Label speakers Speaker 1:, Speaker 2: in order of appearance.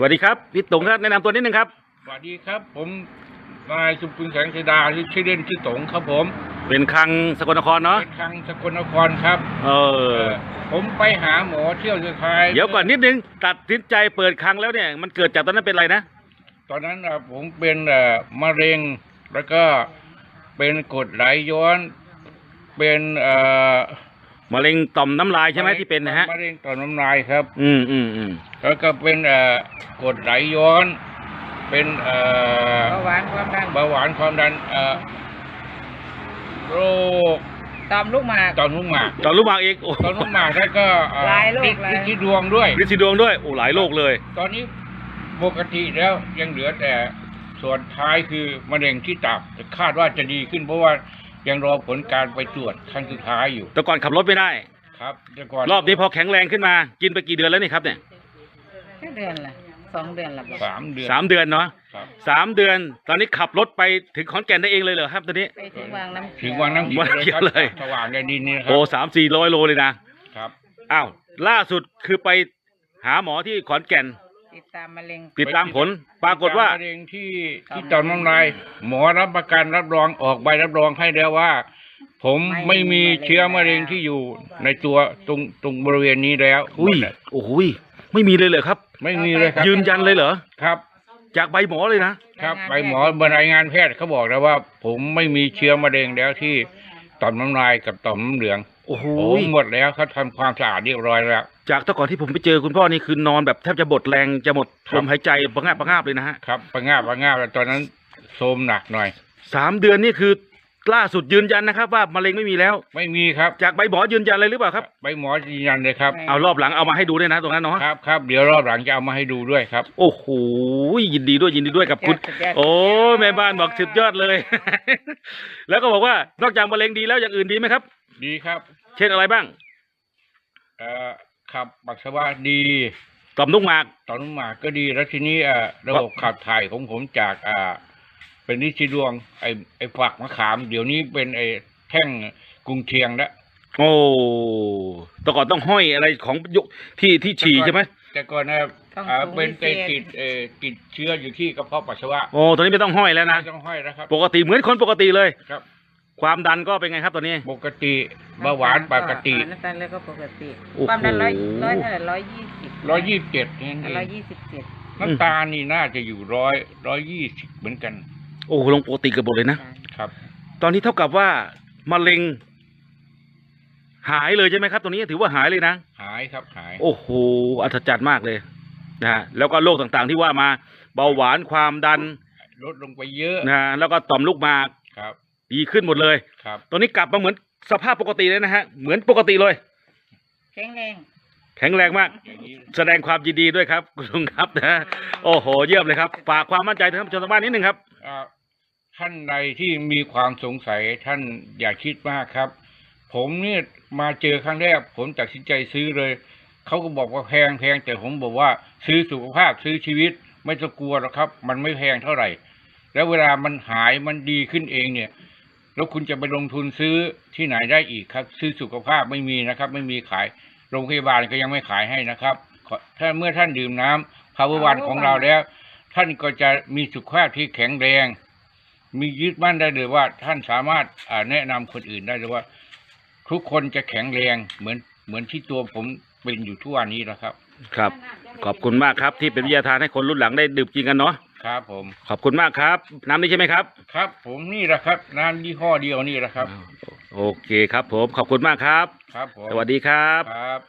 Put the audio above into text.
Speaker 1: สวัสดีครับพี่ตงครับแนะนำตัวนิดนึงครับ
Speaker 2: สวัสดีครับ ผมนายสุพุนแสงเสดาหรือชื่อเล่นชื่อตงครับผม
Speaker 1: เป็นคลังสกลนครเนาะ
Speaker 2: เป็นทางสกลนครครับ
Speaker 1: เออ
Speaker 2: ผมไปหาหมอเที่ยวสุดท้าย
Speaker 1: เดี๋ยวก่อนนิดนึงตัดสินใจเปิดคลังแล้วเนี่ยมันเกิดจากตอนนั้นเป็นอะไรนะ
Speaker 2: ตอนนั้นน่ะผมเป็นเอ่อมะเร็งแล้วก็เป็นกรดไหลย้อน เป็นเอ่อ
Speaker 1: มะเร็งต่อมน้ำลายใช่ไหมที่เป็นนะฮะ
Speaker 2: มะเร็งต่อมน้ำลายครับ
Speaker 1: อืมอืมอืม
Speaker 2: แล้วก็เป็นเอ่อกรดไหลย้อน เป็นเอ่อ
Speaker 3: เบาหวานความดัน
Speaker 2: เบาหวานความดันเอ่อโรค
Speaker 3: ตอมลูกหมาก
Speaker 2: ต่อมลูกหมาก
Speaker 1: ตอนลูกหมากอีกโอ้
Speaker 2: ตอนนุ่มหมากแล้วก็เอ่อ
Speaker 3: หลายโรค
Speaker 2: ฤท
Speaker 3: หลาย
Speaker 2: ธิ์ที่ดวงด้วย
Speaker 1: ฤทธิ์สีดวงด้วยโอ้หลายโรคเลย
Speaker 2: ตอนนี้ปกติแล้วยังเหลือแต่ส่วนท้ายคือมะเร็งที่ตับแต่คาดว่าจะดีขึ้นเพราะว่า ยังรอผลการไปตรวจครั้งสุดท้ายอยู่
Speaker 1: แต่ก่อนขับรถไม่ได้
Speaker 2: ครับแต่ก่อน
Speaker 1: รอบนี้พอแข็งแรงขึ้นมา กินไปกี่เดือนแล้วนี่ครับเนี่ย
Speaker 3: แค่เดือนละสองเดือนละบอก
Speaker 2: สามเดือน
Speaker 1: สามเดือนเนาะ
Speaker 2: ครับ
Speaker 1: สามเดือน ตอนนี้ขับรถไปถึงขอนแก่นได้เองเลยเหรอครับ ตอนนี้
Speaker 3: ไปถึงวางน้ำเขี
Speaker 2: ถึ
Speaker 3: ย
Speaker 2: งวังน้ำ
Speaker 1: วังน้ำเขียวเลย
Speaker 2: สว่างแดนดินนี่นะครั
Speaker 1: โอ้สามสี่ร้อยโลเลยนะ
Speaker 2: ครับ
Speaker 1: อ้าว ล่าสุดคือไปหาหมอที่ขอนแก่น
Speaker 3: ติดตามมะเร็ง
Speaker 1: ติดตามผล ปรากฏว่า
Speaker 2: มะเร็งที่ที่ต่อมน้ำลายหมอรับประกันรับรองออกใบรับรองให้แล้วว่า ผมไม่มีเชื้อมะเร็งที่อยู่ในตัวตรงตรงบริเวณนี้แล้ว
Speaker 1: อุ้ยโอ้โหยไม่มีเลยเหรอครับ
Speaker 2: ไม่มีเลยครับ
Speaker 1: ยืนยันเลยเหรอ
Speaker 2: ครับ
Speaker 1: จากใบหมอเลยนะ
Speaker 2: ครับไปหมอบรรยายงานแพทย์เขาบอกแล้วว่า ผมไม่มีเชื้อมะเร็งแล้วที่ต่อมน้ำลายกับต่อมน้ำเหลือง
Speaker 1: โอ้โห
Speaker 2: โอ้หมดแล้วเขาทำความสะอาดเรียบร้อยแล้ว
Speaker 1: จากแต่ก่อนที่ผมไปเจอคุณพ่อนี่คือนอนแบบแทบจะบดแรงจะหมด
Speaker 2: ครั
Speaker 1: ล
Speaker 2: บ
Speaker 1: มหายใจประงาบประงาบเลยนะฮะ
Speaker 2: ครับประงาบประงาบแล้วตอนนั้นโทรมหนักหน่อย
Speaker 1: สามเดือนนี่คือล่าสุดยืนยันนะครับ ว่ามะเร็งไม่มีแล้ว
Speaker 2: ไม่มีครับ
Speaker 1: จากใบหมอยืนยันเลยหรือเปล่าครับ
Speaker 2: ใบหมอยืนยันเลยครับ
Speaker 1: เอารอบหลังเอามาให้ดูด้วยนะตรงนั้นเนาะ
Speaker 2: ครับครับเดี๋ยวรอบหลังจะเอามาให้ดูด้วยครับ
Speaker 1: โอ้โหยินดีด้วยยินดีด้วยกับคุณ
Speaker 3: สุดยอด
Speaker 1: โอ้แม่บ้านบอกสุดยอดเลย แล้วก็บอกว่านอกจากมะเร็งดีแล้วอย่างอื่นดีไหมครับ
Speaker 2: ดีครับ
Speaker 1: เช่นอะไรบ้าง
Speaker 2: เอ่อ ขับปัสสาวะดี
Speaker 1: ต่อมลูกหมาก
Speaker 2: ต่อมน้ำหมากก็ดีแล้วทีนี้เอ่อระบบขับถ่ายของผมจากอ่าเป็นนิชิดวง ไอไอฝักมะขาม เดี๋ยวนี้เป็นไอแท่งกรุงเชียงแล้ว
Speaker 1: โอ้แต่ก่อนต้องห้อยอะไรของยกที่ที่ฉี่ใช่ไหม
Speaker 2: แต่ก่อนนะครับ
Speaker 3: ต้อง
Speaker 2: อ่า
Speaker 3: ถุง
Speaker 2: เป็นไป
Speaker 3: พิเศษ
Speaker 2: ติดเอ่อติดเชื้ออยู่ที่กระเพาะปัสสาวะ
Speaker 1: โอ้ตอนนี้ไม่ต้องห้อยแล้วนะ
Speaker 2: ไม่ต้องห้อยแล้วครับ
Speaker 1: ปกติเหมือนคนปกติเลย
Speaker 2: ครับ
Speaker 1: ความดันก็เป็นไงครับตอนนี้
Speaker 2: ปกติเบาหวานปกติ
Speaker 3: น้ำตาลแล้วก็ปกติ
Speaker 1: โอ้โห
Speaker 3: ความดันร้อยร้อยเท่าไหร่ร้อยยี่สิบ
Speaker 2: ร้อยยี่สิบเจ็ดนี่นเอ
Speaker 3: ร้อย
Speaker 2: ง
Speaker 3: ยี่สิบเจ็ด
Speaker 2: น้ำตาลนี่น่าจะอยู่ร้อยร้อยยี่สิบเหมือนกัน
Speaker 1: โอ้ลงปกติเกือบหมดเลยนะ
Speaker 2: ครับ
Speaker 1: ตอนนี้เท่ากับว่ามะเร็ง หายเลยใช่ไหมครับตรงนี้ถือว่าหายเลยนะ
Speaker 2: หายครับหาย
Speaker 1: โอ้โห อัศจรรย์มากเลยนะฮะแล้วก็โรคต่างๆที่ว่ามา เบาหวานความดัน
Speaker 2: ลดลงไปเยอะ
Speaker 1: นะฮะแล้วก็ต่อมลูกหมาก
Speaker 2: ครับ
Speaker 1: ดีขึ้นหมดเลย
Speaker 2: ครับ
Speaker 1: ตอนนี้กลับมาเหมือนสภาพปกติเลยนะฮะ เหมือนปกติเลย
Speaker 3: แข็งแรง
Speaker 1: แข็งแรงมาก
Speaker 2: อย่างนี้
Speaker 1: แสดงความยินดีด้วยครับคุณลุงครับนะ โอ้โห เยี่ยมเลยครับ ฝากความมั่นใจถึงท่านผู้ชมทางบ้านนิดนึงครับ
Speaker 2: อ่าท่านใดที่มีความสงสัยท่านอย่าคิดมากครับ ผมเนี่ยมาเจอครั้งแรก ผมตัดสินใจซื้อเลย เขาก็บอกว่าแพงแพงแต่ผมบอกว่าซื้อสุขภาพซื้อชีวิตไม่ต้องกลัวหรอกครับ มันไม่แพงเท่าไหร่ แล้วเวลามันหายมันดีขึ้นเองเนี่ย แล้วคุณจะไปลงทุนซื้อที่ไหนได้อีกครับ ซื้อสุขภาพไม่มีนะครับ ไม่มีขายโรงพยาบาลก็ยังไม่ขายให้นะครับขอถ้าเมื่อท่านดื่มน้ำพาวเวอร์วันของเราแล้ว ท่านก็จะมีสุขภาพที่แข็งแรง มียึดมั่นได้เลยว่า ท่านสามารถอ่าแนะนำคนอื่นได้เลยว่า ทุกคนจะแข็งแรงเหมือนเหมือนที่ตัวผมเป็นอยู่ทุกวันนี้นะครับ
Speaker 1: ครับ ขอบคุณมากครับที่เป็นวิทยาทานให้คนรุ่นหลังได้ดื่มกินกันเนาะ
Speaker 2: ครับผม
Speaker 1: ขอบคุณมากครับ น้ำนี้ใช่ไหมครับ
Speaker 2: ครับ ผมนี่แหละครับ น้ำยี่ห้อเดียวนี่แหละครับ
Speaker 1: โอเคครับผม ขอบคุณมากครับ
Speaker 2: ครับผม
Speaker 1: สวัสดีครับ
Speaker 2: ครับ